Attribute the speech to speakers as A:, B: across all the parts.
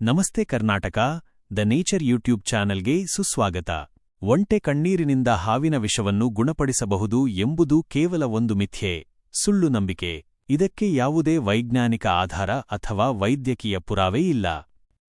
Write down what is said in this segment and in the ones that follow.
A: ನಮಸ್ತೆ Karnataka, the nature YouTube ಚಾನೆಲ್ಗೆ ಸುಸ್ವಾಗತ. ಒಂಟೆ ಕಣ್ಣೀರಿನಿಂದ ಹಾವಿನ ವಿಷವನ್ನು ಗುಣಪಡಿಸಬಹುದು ಎಂಬುದು ಕೇವಲ ಒಂದು ಮಿಥ್ಯೆ, ಸುಳ್ಳು ನಂಬಿಕೆ. ಇದಕ್ಕೆ ಯಾವುದೇ ವೈಜ್ಞಾನಿಕ ಆಧಾರ ಅಥವಾ ವೈದ್ಯಕೀಯ ಪುರಾವೆ ಇಲ್ಲ.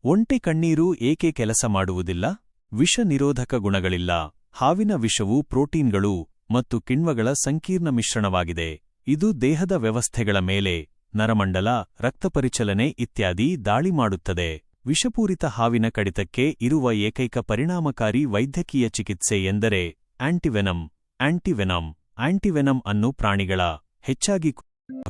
A: ಒಂಟೆ ಕಣ್ಣೀರು ಏಕೆ ಕೆಲಸ ಮಾಡುವುದಿಲ್ಲ? ವಿಷ ನಿರೋಧಕ ಗುಣಗಳಿಲ್ಲ. ಹಾವಿನ ವಿಷವು ಪ್ರೋಟೀನ್ಗಳು ಮತ್ತು ಕಿಣ್ವಗಳ ಸಂಕೀರ್ಣ ಮಿಶ್ರಣವಾಗಿದೆ. ಇದು ದೇಹದ ವ್ಯವಸ್ಥೆಗಳ ಮೇಲೆ ನರಮಂಡಲ ರಕ್ತಪರಿಚಲನೆ ಇತ್ಯಾದಿ ದಾಳಿ ಮಾಡುತ್ತದೆ. ವಿಷಪೂರಿತ ಹಾವಿನ ಕಡಿತಕ್ಕೆ ಇರುವ ಏಕೈಕ ಪರಿಣಾಮಕಾರಿ ವೈದ್ಯಕೀಯ ಚಿಕಿತ್ಸೆ ಎಂದರೆ ಆಂಟಿವೆನಮ್ ಆಂಟಿವೆನಮ್ ಆಂಟಿವೆನಮ್ ಅನ್ನು ಪ್ರಾಣಿಗಳ ಹೆಚ್ಚಾಗಿ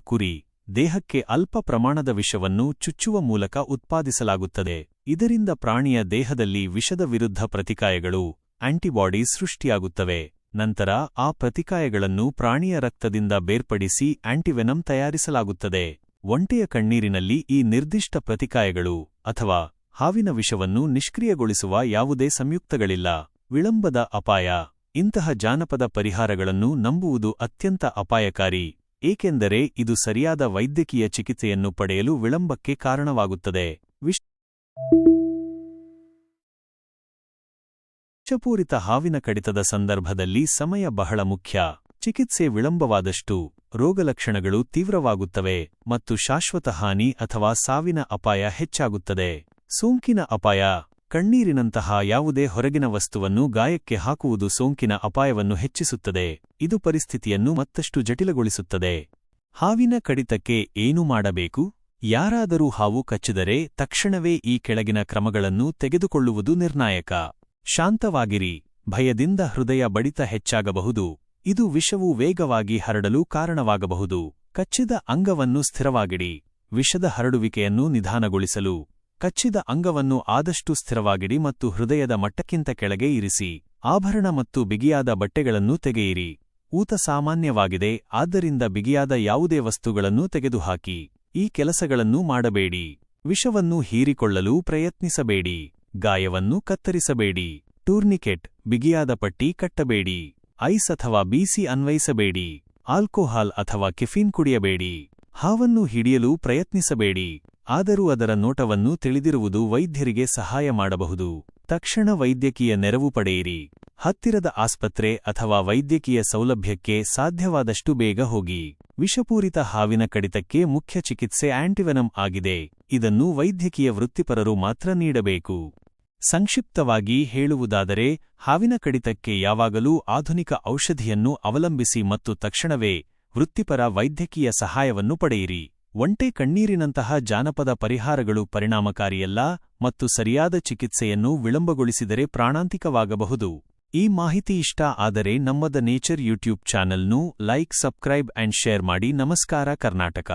A: ಕುರಿ, ದೇಹಕ್ಕೆ ಅಲ್ಪ ಪ್ರಮಾಣದ ವಿಷವನ್ನು ಚುಚ್ಚುವ ಮೂಲಕ ಉತ್ಪಾದಿಸಲಾಗುತ್ತದೆ. ಇದರಿಂದ ಪ್ರಾಣಿಯ ದೇಹದಲ್ಲಿ ವಿಷದ ವಿರುದ್ಧ ಪ್ರತಿಕಾಯಗಳು ಆಂಟಿಬಾಡೀಸ್ ಸೃಷ್ಟಿಯಾಗುತ್ತವೆ. ನಂತರ ಆ ಪ್ರತಿಕಾಯಗಳನ್ನು ಪ್ರಾಣಿಯ ರಕ್ತದಿಂದ ಬೇರ್ಪಡಿಸಿ ಆಂಟಿವೆನಮ್ ತಯಾರಿಸಲಾಗುತ್ತದೆ. ಒಂಟೆಯ ಕಣ್ಣೀರಿನಲ್ಲಿ ಈ ನಿರ್ದಿಷ್ಟ ಪ್ರತಿಕಾಯಗಳು ಅಥವಾ ಹಾವಿನ ವಿಷವನ್ನು ನಿಷ್ಕ್ರಿಯಗೊಳಿಸುವ ಯಾವುದೇ ಸಂಯುಕ್ತಗಳಿಲ್ಲ. ವಿಳಂಬದ ಅಪಾಯ. ಇಂತಹ ಜಾನಪದ ಪರಿಹಾರಗಳನ್ನು ನಂಬುವುದು ಅತ್ಯಂತ ಅಪಾಯಕಾರಿ, ಏಕೆಂದರೆ ಇದು ಸರಿಯಾದ ವೈದ್ಯಕೀಯ ಚಿಕಿತ್ಸೆಯನ್ನು ಪಡೆಯಲು ವಿಳಂಬಕ್ಕೆ ಕಾರಣವಾಗುತ್ತದೆ. ವಿಷ ವಿಷಪೂರಿತ ಹಾವಿನ ಕಡಿತದ ಸಂದರ್ಭದಲ್ಲಿ ಸಮಯ ಬಹಳ ಮುಖ್ಯ. ಚಿಕಿತ್ಸೆ ವಿಳಂಬವಾದಷ್ಟು ರೋಗಲಕ್ಷಣಗಳು ತೀವ್ರವಾಗುತ್ತವೆ ಮತ್ತು ಶಾಶ್ವತ ಹಾನಿ ಅಥವಾ ಸಾವಿನ ಅಪಾಯ ಹೆಚ್ಚಾಗುತ್ತದೆ. ಸೋಂಕಿನ ಅಪಾಯ, ಕಣ್ಣೀರಿನಂತಹ ಯಾವುದೇ ಹೊರಗಿನ ವಸ್ತುವನ್ನು ಗಾಯಕ್ಕೆ ಹಾಕುವುದು ಸೋಂಕಿನ ಅಪಾಯವನ್ನು ಹೆಚ್ಚಿಸುತ್ತದೆ. ಇದು ಪರಿಸ್ಥಿತಿಯನ್ನು ಮತ್ತಷ್ಟು ಜಟಿಲಗೊಳಿಸುತ್ತದೆ. ಹಾವಿನ ಕಡಿತಕ್ಕೆ ಏನು ಮಾಡಬೇಕು? ಯಾರಾದರೂ ಹಾವು ಕಚ್ಚಿದರೆ ತಕ್ಷಣವೇ ಈ ಕೆಳಗಿನ ಕ್ರಮಗಳನ್ನು ತೆಗೆದುಕೊಳ್ಳುವುದು ನಿರ್ಣಾಯಕ. ಶಾಂತವಾಗಿರಿ. ಭಯದಿಂದ ಹೃದಯ ಬಡಿತ ಹೆಚ್ಚಾಗಬಹುದು. ಇದು ವಿಷವು ವೇಗವಾಗಿ ಹರಡಲು ಕಾರಣವಾಗಬಹುದು. ಕಚ್ಚಿದ ಅಂಗವನ್ನು ಸ್ಥಿರವಾಗಿಡಿ. ವಿಷದ ಹರಡುವಿಕೆಯನ್ನು ನಿಧಾನಗೊಳಿಸಲು. ಕಚ್ಚಿದ ಅಂಗವನ್ನು ಆದಷ್ಟು ಸ್ಥಿರವಾಗಿಡಿ ಮತ್ತು ಹೃದಯದ ಮಟ್ಟಕ್ಕಿಂತ ಕೆಳಗೆ ಇರಿಸಿ. ಆಭರಣ ಮತ್ತು ಬಿಗಿಯಾದ ಬಟ್ಟೆಗಳನ್ನು ತೆಗೆಯಿರಿ. ಊತ ಸಾಮಾನ್ಯವಾಗಿದೆ, ಆದ್ದರಿಂದ ಬಿಗಿಯಾದ ಯಾವುದೇ ವಸ್ತುಗಳನ್ನು ತೆಗೆದುಹಾಕಿ. ಈ ಕೆಲಸಗಳನ್ನು ಮಾಡಬೇಡಿ. ವಿಷವನ್ನು ಹೀರಿಕೊಳ್ಳಲು ಪ್ರಯತ್ನಿಸಬೇಡಿ. ಗಾಯವನ್ನು ಕತ್ತರಿಸಬೇಡಿ. ಟೂರ್ನಿಕೆಟ್, ಬಿಗಿಯಾದ ಪಟ್ಟಿ ಕಟ್ಟಬೇಡಿ. ಐಸ್ ಅಥವಾ ಬಿಸಿ ಅನ್ವಯಿಸಬೇಡಿ. ಆಲ್ಕೋಹಾಲ್ ಅಥವಾ ಕೆಫೀನ್ ಕುಡಿಯಬೇಡಿ. ಹಾವನ್ನು ಹಿಡಿಯಲು ಪ್ರಯತ್ನಿಸಬೇಡಿ. ಆದರೂ ಅದರ ನೋಟವನ್ನು ತಿಳಿದಿರುವುದು ವೈದ್ಯರಿಗೆ ಸಹಾಯ ಮಾಡಬಹುದು. ತಕ್ಷಣ ವೈದ್ಯಕೀಯ ನೆರವು ಪಡೆಯಿರಿ. ಹತ್ತಿರದ ಆಸ್ಪತ್ರೆ ಅಥವಾ ವೈದ್ಯಕೀಯ ಸೌಲಭ್ಯಕ್ಕೆ ಸಾಧ್ಯವಾದಷ್ಟು ಬೇಗ ಹೋಗಿ. ವಿಷಪೂರಿತ ಹಾವಿನ ಕಡಿತಕ್ಕೆ ಮುಖ್ಯ ಚಿಕಿತ್ಸೆ ಆಂಟಿವೆನಮ್ ಆಗಿದೆ. ಇದನ್ನು ವೈದ್ಯಕೀಯ ವೃತ್ತಿಪರರು ಮಾತ್ರ ನೀಡಬೇಕು. ಸಂಕ್ಷಿಪ್ತವಾಗಿ ಹೇಳುವುದಾದರೆ, ಹಾವಿನ ಕಡಿತಕ್ಕೆ ಯಾವಾಗಲೂ ಆಧುನಿಕ ಔಷಧಿಯನ್ನು ಅವಲಂಬಿಸಿ ಮತ್ತು ತಕ್ಷಣವೇ ವೃತ್ತಿಪರ ವೈದ್ಯಕೀಯ ಸಹಾಯವನ್ನು ಪಡೆಯಿರಿ. ಒಂಟೆ ಕಣ್ಣೀರಿನಂತಹ ಜಾನಪದ ಪರಿಹಾರಗಳು ಪರಿಣಾಮಕಾರಿಯಲ್ಲ ಮತ್ತು ಸರಿಯಾದ ಚಿಕಿತ್ಸೆಯನ್ನು ವಿಳಂಬಗೊಳಿಸಿದರೆ ಪ್ರಾಣಾಂತಿಕವಾಗಬಹುದು. ಈ ಮಾಹಿತಿ ಇಷ್ಟ ಆದರೆ ನಮ್ಮದ ನೇಚರ್ ಯೂಟ್ಯೂಬ್ ಚಾನಲ್ನು ಲೈಕ್, ಸಬ್ಸ್ಕ್ರೈಬ್ ಅಂಡ್ ಶೇರ್ ಮಾಡಿ. ನಮಸ್ಕಾರ, ಕರ್ನಾಟಕ.